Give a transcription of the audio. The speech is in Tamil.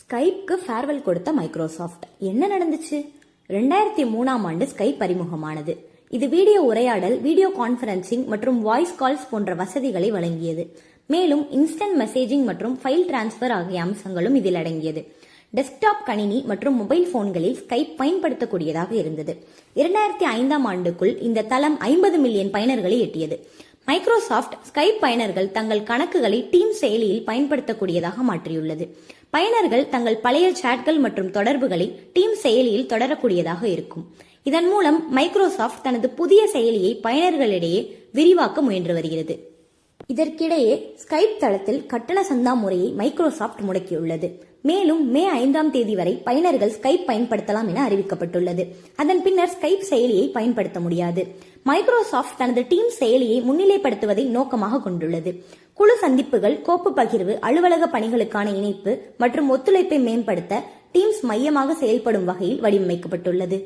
ஸ்கைப்க்கு ஃபேர்வெல் கொடுத்த மைக்ரோசாஃப்ட் என்ன நடந்துச்சு? ரெண்டாயிரத்தி மூணாம் ஆண்டு ஸ்கைப் அறிமுகமானது. இது வீடியோ உரையாடல் வீடியோ கான்ஃபரன்சிங் மற்றும் வாய்ஸ் கால்ஸ் போன்ற வசதிகளை வழங்கியது. மேலும் இன்ஸ்டன்ட் மெசேஜிங் மற்றும் ஃபைல் டிரான்ஸ்ஃபர் ஆகிய அம்சங்களும் இதில் அடங்கியது. டெஸ்க்டாப் கணினி மற்றும் மொபைல் போன்களில் ஸ்கைப் பயன்படுத்தக்கூடியதாக இருந்தது. இரண்டாயிரத்தி ஐந்தாம் ஆண்டுக்குள் இந்த தளம் ஐம்பது மில்லியன் பயனர்களை எட்டியது. மைக்ரோசாஃப்ட் ஸ்கைப் பயனர்கள் தங்கள் கணக்குகளை டீம் செயலியில் பயன்படுத்தக்கூடியதாக மாற்றியுள்ளது. பயனர்கள் தங்கள் பழைய சாட்கள் மற்றும் தொடர்புகளை டீம் செயலியில் தொடரக்கூடியதாக இருக்கும். இதன் மூலம் மைக்ரோசாஃப்ட் தனது புதிய செயலியை பயனர்களிடையே விரிவாக்க முயன்று வருகிறது. இதற்கிடையே ஸ்கைப் தளத்தில் கட்டண சந்தா முறையை மைக்ரோசாஃப்ட் முடக்கியுள்ளது. மேலும் மே ஐந்தாம் தேதி வரை பயனர்கள் ஸ்கைப் பயன்படுத்தலாம் என அறிவிக்கப்பட்டுள்ளது. அதன் பின்னர் ஸ்கைப் செயலியை பயன்படுத்த முடியாது. மைக்ரோசாஃப்ட் தனது டீம் செயலியை முன்னிலைப்படுத்துவதை நோக்கமாக கொண்டுள்ளது. குழு சந்திப்புகள் கோப்பு பகிர்வு அலுவலக பணிகளுக்கான இணைப்பு மற்றும் ஒத்துழைப்பை மேம்படுத்த டீம்ஸ் மையமாக செயல்படும் வகையில் வடிவமைக்கப்பட்டுள்ளது.